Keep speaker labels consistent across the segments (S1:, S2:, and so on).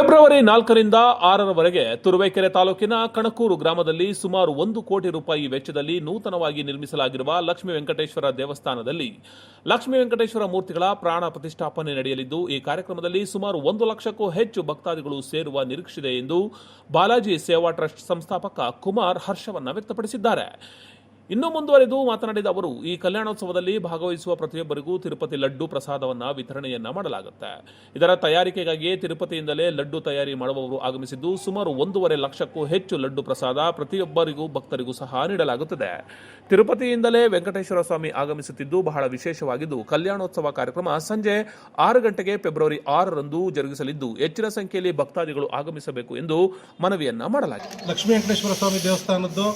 S1: February ನಾಲ್ಕರಿಂದ ಆರರವರೆಗೆ ತುರುವೇಕೆರೆ ತಾಲೂಕಿನ ಕಣಕೂರು ಗ್ರಾಮದಲ್ಲಿ ಸುಮಾರು ಒಂದು ಕೋಟಿ ರೂಪಾಯಿ ವೆಚ್ಚದಲ್ಲಿ ನೂತನವಾಗಿ ನಿರ್ಮಿಸಲಾಗಿರುವ ಲಕ್ಷ್ಮೀ ವೆಂಕಟೇಶ್ವರ ದೇವಸ್ಥಾನದಲ್ಲಿ ಲಕ್ಷ್ಮೀ ವೆಂಕಟೇಶ್ವರ ಮೂರ್ತಿಗಳ ಪ್ರಾಣ ಪ್ರತಿಷ್ಠಾಪನೆ ನಡೆಯಲಿದ್ದು, ಈ ಕಾರ್ಯಕ್ರಮದಲ್ಲಿ ಸುಮಾರು ಒಂದು ಲಕ್ಷಕ್ಕೂ ಹೆಚ್ಚು ಭಕ್ತಾದಿಗಳು ಸೇರುವ ನಿರೀಕ್ಷಿದೆ ಎಂದು ಬಾಲಾಜಿ ಸೇವಾ ಟ್ರಸ್ಟ್ ಸಂಸ್ಥಾಪಕ ಕುಮಾರ್ ಹರ್ಷವನ್ನ ವ್ಯಕ್ತಪಡಿಸಿದ್ದಾರೆ. ಇನ್ನು ಮುಂದುವರೆದು ಮಾತನಾಡಿದ ಅವರು, ಈ ಕಲ್ಯಾಣೋತ್ಸವದಲ್ಲಿ ಭಾಗವಹಿಸುವ ಪ್ರತಿಯೊಬ್ಬರಿಗೂ ತಿರುಪತಿ ಲಡ್ಡು ಪ್ರಸಾದವನ್ನ ವಿತರಣೆಯನ್ನ ಮಾಡಲಾಗುತ್ತೆ. ಇದರ ತಯಾರಿಕೆಗಾಗಿ ತಿರುಪತಿಯಿಂದಲೇ ಲಡ್ಡು ತಯಾರಿ ಮಾಡುವವರು ಆಗಮಿಸಿದ್ದು, ಸುಮಾರು ಒಂದೂವರೆ ಲಕ್ಷಕ್ಕೂ ಹೆಚ್ಚು ಲಡ್ಡು ಪ್ರಸಾದ ಪ್ರತಿಯೊಬ್ಬರಿಗೂ ಭಕ್ತರಿಗೂ ಸಹ ನೀಡಲಾಗುತ್ತದೆ. ತಿರುಪತಿಯಿಂದಲೇ ವೆಂಕಟೇಶ್ವರ ಸ್ವಾಮಿ ಆಗಮಿಸುತ್ತಿದ್ದು, ಬಹಳ ವಿಶೇಷವಾಗಿದ್ದು, ಕಲ್ಯಾಣೋತ್ಸವ ಕಾರ್ಯಕ್ರಮ ಸಂಜೆ ಆರು ಗಂಟೆಗೆ ಫೆಬ್ರವರಿ ಆರರಂದು ಜರುಗಿಸಲಿದ್ದು, ಹೆಚ್ಚಿನ ಸಂಖ್ಯೆಯಲ್ಲಿ ಭಕ್ತಾದಿಗಳು ಆಗಮಿಸಬೇಕು ಎಂದು ಮನವಿಯನ್ನ ಮಾಡಲಾಗಿದೆ.
S2: ಲಕ್ಷ್ಮೀ ವೆಂಕಟೇಶ್ವರ ಸ್ವಾಮಿ ದೇವಸ್ಥಾನದ್ದು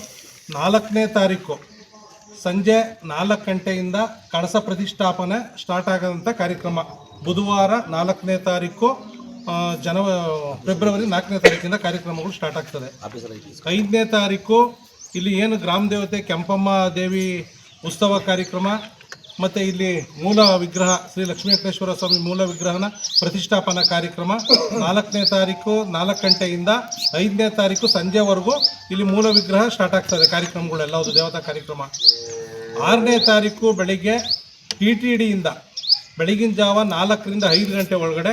S2: ನಾಲ್ಕನೇ ತಾರೀಕು ಸಂಜೆ ನಾಲ್ಕು ಗಂಟೆಯಿಂದ ಕಳಸ ಪ್ರತಿಷ್ಠಾಪನೆ ಸ್ಟಾರ್ಟ್ ಆಗೋದಂಥ ಕಾರ್ಯಕ್ರಮ. ಬುಧವಾರ ನಾಲ್ಕನೇ ತಾರೀಕು ಜನವ, ಫೆಬ್ರವರಿ ನಾಲ್ಕನೇ ತಾರೀಕಿಂದ ಕಾರ್ಯಕ್ರಮಗಳು ಸ್ಟಾರ್ಟ್ ಆಗ್ತದೆ. ಐದನೇ ತಾರೀಕು, ಇಲ್ಲಿ ಏನು ಗ್ರಾಮ ದೇವತೆ ಕೆಂಪಮ್ಮ ದೇವಿ ಉತ್ಸವ ಕಾರ್ಯಕ್ರಮ ಮತ್ತು ಇಲ್ಲಿ ಮೂಲ ವಿಗ್ರಹ ಶ್ರೀ ಲಕ್ಷ್ಮೀ ವೆಂಕಟೇಶ್ವರ ಸ್ವಾಮಿ ಮೂಲ ವಿಗ್ರಹನ ಪ್ರತಿಷ್ಠಾಪನಾ ಕಾರ್ಯಕ್ರಮ. ನಾಲ್ಕನೇ ತಾರೀಕು ನಾಲ್ಕು ಗಂಟೆಯಿಂದ ಐದನೇ ತಾರೀಕು ಸಂಜೆವರೆಗೂ ಇಲ್ಲಿ ಮೂಲ ವಿಗ್ರಹ ಸ್ಟಾರ್ಟ್ ಆಗ್ತದೆ ಕಾರ್ಯಕ್ರಮಗಳೆಲ್ಲವುದು ದೇವತಾ ಕಾರ್ಯಕ್ರಮ. ಆರನೇ ತಾರೀಕು ಬೆಳಿಗ್ಗೆ ಟಿ ಟಿ ಡಿಯಿಂದ ಬೆಳಗಿನ ಜಾವ ನಾಲ್ಕರಿಂದ ಐದು ಗಂಟೆ ಒಳಗಡೆ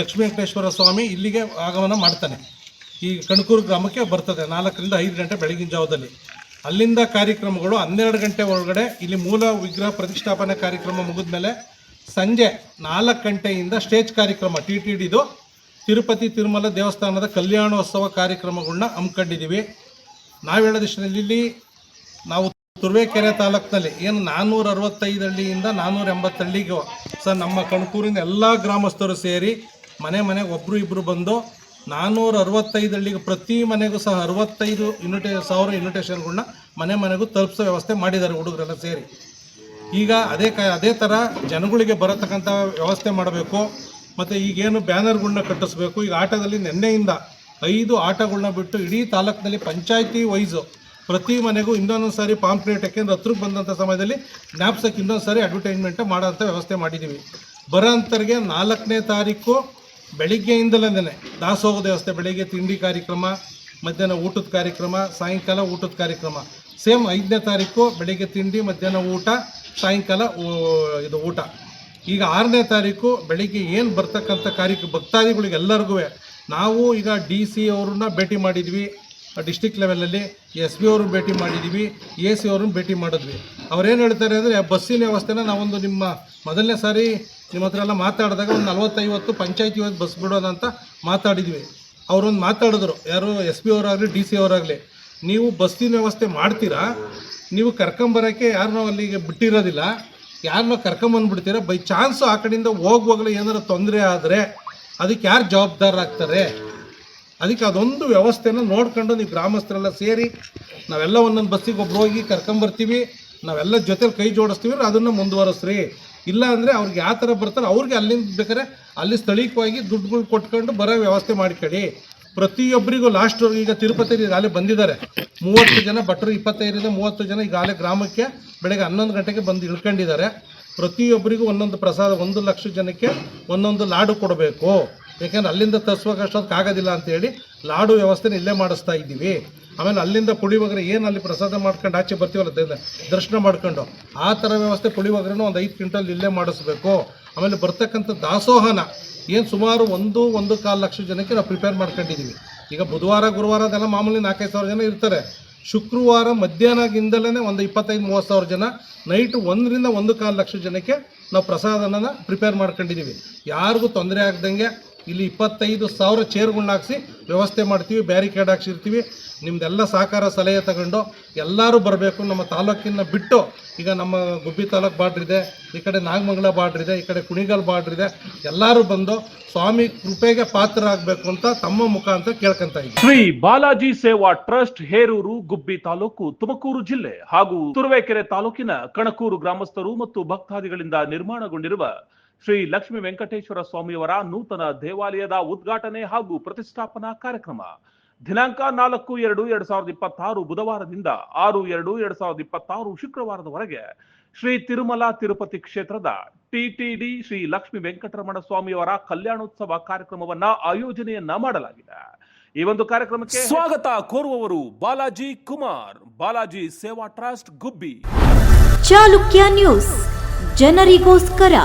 S2: ಲಕ್ಷ್ಮೀ ವೆಂಕಟೇಶ್ವರ ಸ್ವಾಮಿ ಇಲ್ಲಿಗೆ ಆಗಮನ ಮಾಡ್ತಾನೆ. ಈ ಕಣಕೂರು ಗ್ರಾಮಕ್ಕೆ ಬರ್ತದೆ ನಾಲ್ಕರಿಂದ ಐದು ಗಂಟೆ ಬೆಳಗಿನ ಜಾವದಲ್ಲಿ. ಅಲ್ಲಿಂದ ಕಾರ್ಯಕ್ರಮಗಳು ಹನ್ನೆರಡು ಗಂಟೆ ಒಳಗಡೆ, ಇಲ್ಲಿ ಮೂಲ ವಿಗ್ರಹ ಪ್ರತಿಷ್ಠಾಪನೆ ಕಾರ್ಯಕ್ರಮ ಮುಗಿದ್ಮೇಲೆ ಸಂಜೆ ನಾಲ್ಕು ಗಂಟೆಯಿಂದ ಸ್ಟೇಜ್ ಕಾರ್ಯಕ್ರಮ, ಟಿ ಟಿ ಡಿದು ತಿರುಪತಿ ತಿರುಮಲ ದೇವಸ್ಥಾನದ ಕಲ್ಯಾಣೋತ್ಸವ ಕಾರ್ಯಕ್ರಮಗಳನ್ನ ಹಮ್ಮಿಕೊಂಡಿದ್ದೀವಿ. ನಾವು ಹೇಳೋದಿಷ್ಟರಲ್ಲಿ ಇಲ್ಲಿ ನಾವು ತುರುವೇಕೆರೆ ತಾಲೂಕಿನಲ್ಲಿ ಏನು ನಾನ್ನೂರ ಅರವತ್ತೈದು ಹಳ್ಳಿಯಿಂದ ನಾನ್ನೂರ ಎಂಬತ್ತು ಹಳ್ಳಿಗೆ, ಸರ್, ನಮ್ಮ ಕಣ್ಕೂರಿನ ಎಲ್ಲ ಗ್ರಾಮಸ್ಥರು ಸೇರಿ ಮನೆ ಮನೆಗೆ ಒಬ್ಬರು ಇಬ್ಬರು ಬಂದು ನಾನ್ನೂರ ಅರವತ್ತೈದು ಹಳ್ಳಿಗೆ ಪ್ರತಿ ಮನೆಗೂ ಸಹ ಅರವತ್ತೈದು ಇನ್ವಿಟೇ ಸಾವಿರ ಇನ್ವಿಟೇಷನ್ಗಳನ್ನ ಮನೆ ಮನೆಗೂ ತಲುಪಿಸೋ ವ್ಯವಸ್ಥೆ ಮಾಡಿದ್ದಾರೆ ಹುಡುಗರೆಲ್ಲ ಸೇರಿ. ಈಗ ಅದೇ ಕ, ಅದೇ ಥರ ಜನಗಳಿಗೆ ಬರತಕ್ಕಂಥ ವ್ಯವಸ್ಥೆ ಮಾಡಬೇಕು. ಮತ್ತು ಈಗೇನು ಬ್ಯಾನರ್ಗಳನ್ನ ಕಟ್ಟಿಸ್ಬೇಕು. ಈಗ ಆಟದಲ್ಲಿ ನಿನ್ನೆಯಿಂದ ಐದು ಆಟಗಳನ್ನ ಬಿಟ್ಟು ಇಡೀ ತಾಲೂಕಿನಲ್ಲಿ ಪಂಚಾಯತಿ ವೈಸು ಪ್ರತಿ ಮನೆಗೂ ಇನ್ನೊಂದೊಂದು ಸಾರಿ ಪಾಂಪ್ಲೇಟ್ ಯಾಕೆಂದ್ರೆ ಹತ್ರಕ್ಕೆ ಬಂದಂಥ ಸಮಯದಲ್ಲಿ ಜ್ಞಾಪ್ಸಕ್ಕೆ ಇನ್ನೊಂದು ಸಾರಿ ಅಡ್ವರ್ಟೈಸ್ಮೆಂಟ್ ಮಾಡೋಂಥ ವ್ಯವಸ್ಥೆ ಮಾಡಿದ್ದೀವಿ. ಬರೋಂಥವ್ರಿಗೆ ನಾಲ್ಕನೇ ತಾರೀಕು ಬೆಳಿಗ್ಗೆಯಿಂದಲೇ ದಾಸೋಹ ವ್ಯವಸ್ಥೆ ಬೆಳಿಗ್ಗೆ ತಿಂಡಿ ಕಾರ್ಯಕ್ರಮ, ಮಧ್ಯಾಹ್ನ ಊಟದ ಕಾರ್ಯಕ್ರಮ, ಸಾಯಂಕಾಲ ಊಟದ ಕಾರ್ಯಕ್ರಮ. ಸೇಮ್ ಐದನೇ ತಾರೀಕು ಬೆಳಿಗ್ಗೆ ತಿಂಡಿ, ಮಧ್ಯಾಹ್ನ ಊಟ, ಸಾಯಂಕಾಲ ಇದು ಊಟ. ಈಗ ಆರನೇ ತಾರೀಕು ಬೆಳಿಗ್ಗೆ ಏನು ಬರ್ತಕ್ಕಂಥ ಭಕ್ತಾದಿಗಳಿಗೆ ಎಲ್ಲರಿಗೂ ನಾವು ಈಗ ಡಿ ಸಿ ಅವ್ರನ್ನ ಭೇಟಿ ಮಾಡಿದ್ವಿ. ಡಿಸ್ಟಿಕ್ ಲೆವೆಲಲ್ಲಿ ಎಸ್ ಬಿ ಅವ್ರನ್ನ ಭೇಟಿ ಮಾಡಿದ್ವಿ, ಎ ಸಿ ಅವ್ರನ್ನ ಭೇಟಿ ಮಾಡಿದ್ವಿ. ಅವ್ರೇನು ಹೇಳ್ತಾರೆ ಅಂದರೆ ಬಸ್ಸಿನ ವ್ಯವಸ್ಥೆನ ನಾವೊಂದು ನಿಮ್ಮ ಮೊದಲನೇ ಸಾರಿ ನಿಮ್ಮ ಹತ್ರ ಎಲ್ಲ ಮಾತಾಡಿದಾಗ ಒಂದು ನಲ್ವತ್ತೈವತ್ತು ಪಂಚಾಯತಿ ಬಸ್ ಬಿಡೋಣ ಅಂತ ಮಾತಾಡಿದ್ವಿ. ಅವರೊಂದು ಮಾತಾಡಿದ್ರು. ಯಾರು ಎಸ್ ಪಿ ಅವರಾಗಲಿ, ಡಿ ಸಿ ಅವರಾಗಲಿ, ನೀವು ಬಸ್ಸಿನ ವ್ಯವಸ್ಥೆ ಮಾಡ್ತೀರಾ? ನೀವು ಕರ್ಕೊಂಬರೋಕ್ಕೆ ಯಾರನ್ನೋ ಅಲ್ಲಿಗೆ ಬಿಟ್ಟಿರೋದಿಲ್ಲ. ಯಾರನ್ನೋ ಕರ್ಕೊಂಬಂದ್ಬಿಡ್ತೀರಾ ಬೈ ಚಾನ್ಸು ಆ ಕಡೆಯಿಂದ ಹೋಗುವಾಗಲೇ ಏನಾರು ತೊಂದರೆ ಆದರೆ ಅದಕ್ಕೆ ಯಾರು ಜವಾಬ್ದಾರರಾಗ್ತಾರೆ ಅದಕ್ಕೆ ಅದೊಂದು ವ್ಯವಸ್ಥೆನ ನೋಡ್ಕೊಂಡು ನೀವು ಗ್ರಾಮಸ್ಥರೆಲ್ಲ ಸೇರಿ ನಾವೆಲ್ಲ ಒಂದೊಂದು ಬಸ್ಸಿಗೆ ಒಬ್ರು ಹೋಗಿ ಕರ್ಕೊಂಬರ್ತೀವಿ ನಾವೆಲ್ಲ ಜೊತೆಲಿ ಕೈ ಜೋಡಿಸ್ತೀವಿ. ಅದನ್ನು ಮುಂದುವರಿಸ್ರಿ. ಇಲ್ಲ ಅಂದರೆ ಅವ್ರಿಗೆ ಯಾವ ಥರ ಬರ್ತಾರೆ, ಅವ್ರಿಗೆ ಅಲ್ಲಿಂದ ಬೇಕಾದ್ರೆ ಅಲ್ಲಿ ಸ್ಥಳೀಯವಾಗಿ ದುಡ್ಡುಗಳು ಕೊಟ್ಕೊಂಡು ಬರೋ ವ್ಯವಸ್ಥೆ ಮಾಡ್ಕೊಳ್ಳಿ. ಪ್ರತಿಯೊಬ್ಬರಿಗೂ ಲಾಸ್ಟ್ ಈಗ ತಿರುಪತಿ ಈಗಾಗಲೇ ಬಂದಿದ್ದಾರೆ. ಮೂವತ್ತು ಜನ, ಭಟ್ರು ಇಪ್ಪತ್ತೈದರಿಂದ ಮೂವತ್ತು ಜನ ಈಗಾಗಲೇ ಗ್ರಾಮಕ್ಕೆ ಬೆಳಗ್ಗೆ ಹನ್ನೊಂದು ಗಂಟೆಗೆ ಬಂದು ಇಳ್ಕೊಂಡಿದ್ದಾರೆ. ಪ್ರತಿಯೊಬ್ಬರಿಗೂ ಒಂದೊಂದು ಪ್ರಸಾದ, ಒಂದು ಲಕ್ಷ ಜನಕ್ಕೆ ಒಂದೊಂದು ಲಾಡು ಕೊಡಬೇಕು. ಯಾಕೆಂದ್ರೆ ಅಲ್ಲಿಂದ ತರಿಸುವಾಗ ಅಷ್ಟೊಂದು ಆಗೋದಿಲ್ಲ ಅಂತೇಳಿ ಲಾಡು ವ್ಯವಸ್ಥೆನ ಇಲ್ಲೇ ಮಾಡಿಸ್ತಾ ಇದ್ದೀವಿ. ಆಮೇಲೆ ಅಲ್ಲಿಂದ ಪುಳಿಯೋಗರೆ ಏನು ಅಲ್ಲಿ ಪ್ರಸಾದ ಮಾಡ್ಕೊಂಡು ಆಚೆ ಬರ್ತೀವಲ್ಲ ದರ್ಶನ ಮಾಡ್ಕೊಂಡು, ಆ ಥರ ವ್ಯವಸ್ಥೆ ಪುಳಿಯೋಗರೆನೂ ಒಂದು ಐದು ಕ್ವಿಂಟಲ್ ಇಲ್ಲೇ ಮಾಡಿಸ್ಬೇಕು. ಆಮೇಲೆ ಬರ್ತಕ್ಕಂಥ ದಾಸೋಹನ ಏನು ಸುಮಾರು ಒಂದು ಒಂದು ಕಾಲು ಲಕ್ಷ ಜನಕ್ಕೆ ನಾವು ಪ್ರಿಪೇರ್ ಮಾಡ್ಕೊಂಡಿದ್ದೀವಿ ಈಗ ಬುಧವಾರ, ಗುರುವಾರ ಅದೆಲ್ಲ ಮಾಮೂಲಿ ನಾಲ್ಕೈದು ಸಾವಿರ ಜನ ಇರ್ತಾರೆ. ಶುಕ್ರವಾರ ಮಧ್ಯಾಹ್ನದಿಂದಲೇ ಒಂದು ಇಪ್ಪತ್ತೈದು, ಮೂವತ್ತು ಸಾವಿರ ಜನ, ನೈಟ್ ಒಂದರಿಂದ ಒಂದು ಕಾಲು ಲಕ್ಷ ಜನಕ್ಕೆ ನಾವು ಪ್ರಸಾದನ ಪ್ರಿಪೇರ್ ಮಾಡ್ಕೊಂಡಿದ್ದೀವಿ ಯಾರಿಗೂ ತೊಂದರೆ ಆಗ್ದಂಗೆ ಇಲ್ಲಿ ಇಪ್ಪತ್ತೈದು ಸಾವಿರ ಚೇರ್ಗಳನ್ನ ಹಾಕ್ಸಿ ವ್ಯವಸ್ಥೆ ಮಾಡ್ತೀವಿ ಬ್ಯಾರಿಕೇಡ್ ಹಾಕ್ಸಿರ್ತೀವಿ. ನಿಮ್ದೆಲ್ಲ ಸಹಕಾರ ಸಲಹೆ ತಗೊಂಡು ಎಲ್ಲರೂ ಬರಬೇಕು. ನಮ್ಮ ತಾಲೂಕಿನ ಬಿಟ್ಟು ಈಗ ನಮ್ಮ ಗುಬ್ಬಿ ತಾಲೂಕು ಇದೆ, ಈ ಕಡೆ ನಾಗಮಂಗಲ ಬಾರ್ಡ್ರ್ ಇದೆ, ಈ ಕಡೆ ಕುಣಿಗಲ್ ಬಾರ್ಡ್ರ್ ಇದೆ. ಎಲ್ಲರೂ ಬಂದು ಸ್ವಾಮಿ ಕೃಪೆಗೆ ಪಾತ್ರರಾಗಬೇಕು ಅಂತ ತಮ್ಮ ಮುಖಾಂತರ ಕೇಳ್ಕೊಂತ ಇದ್ದೀವಿ.
S1: ಶ್ರೀ ಬಾಲಾಜಿ ಸೇವಾ ಟ್ರಸ್ಟ್ ಹೇರೂರು, ಗುಬ್ಬಿ ತಾಲೂಕು, ತುಮಕೂರು ಜಿಲ್ಲೆ ಹಾಗೂ ತುರುವೇಕೆರೆ ತಾಲೂಕಿನ ಕಣಕೂರು ಗ್ರಾಮಸ್ಥರು ಮತ್ತು ಭಕ್ತಾದಿಗಳಿಂದ ನಿರ್ಮಾಣಗೊಂಡಿರುವ ಶ್ರೀ ಲಕ್ಷ್ಮೀ ವೆಂಕಟೇಶ್ವರ ಸ್ವಾಮಿಯವರ ನೂತನ ದೇವಾಲಯದ ಉದ್ಘಾಟನೆ ಹಾಗೂ ಪ್ರತಿಷ್ಠಾಪನಾ ಕಾರ್ಯಕ್ರಮ. ದಿನಾಂಕ ನಾಲ್ಕು ಎರಡು ಎರಡ್ ಸಾವಿರದ ಇಪ್ಪತ್ತಾರು ಬುಧವಾರದಿಂದ ಆರು ಎರಡು ಎರಡ್ ಸಾವಿರದ ಇಪ್ಪತ್ತಾರು ಶುಕ್ರವಾರದವರೆಗೆ ಶ್ರೀ ತಿರುಮಲ ತಿರುಪತಿ ಕ್ಷೇತ್ರದ ಟಿಟಿಡಿ ಶ್ರೀ ಲಕ್ಷ್ಮೀ ವೆಂಕಟರಮಣ ಸ್ವಾಮಿಯವರ ಕಲ್ಯಾಣೋತ್ಸವ ಕಾರ್ಯಕ್ರಮವನ್ನ ಆಯೋಜನೆಯನ್ನ ಮಾಡಲಾಗಿದೆ. ಈ ಒಂದು ಕಾರ್ಯಕ್ರಮಕ್ಕೆ ಸ್ವಾಗತ ಕೋರುವವರು ಬಾಲಾಜಿ ಕುಮಾರ್ ಬಾಲಾಜಿ ಸೇವಾ ಟ್ರಸ್ಟ್ ಗುಬ್ಬಿ.
S3: ಚಾಲುಕ್ಯ ನ್ಯೂಸ್ ಜನರಿಗೋಸ್ಕರ.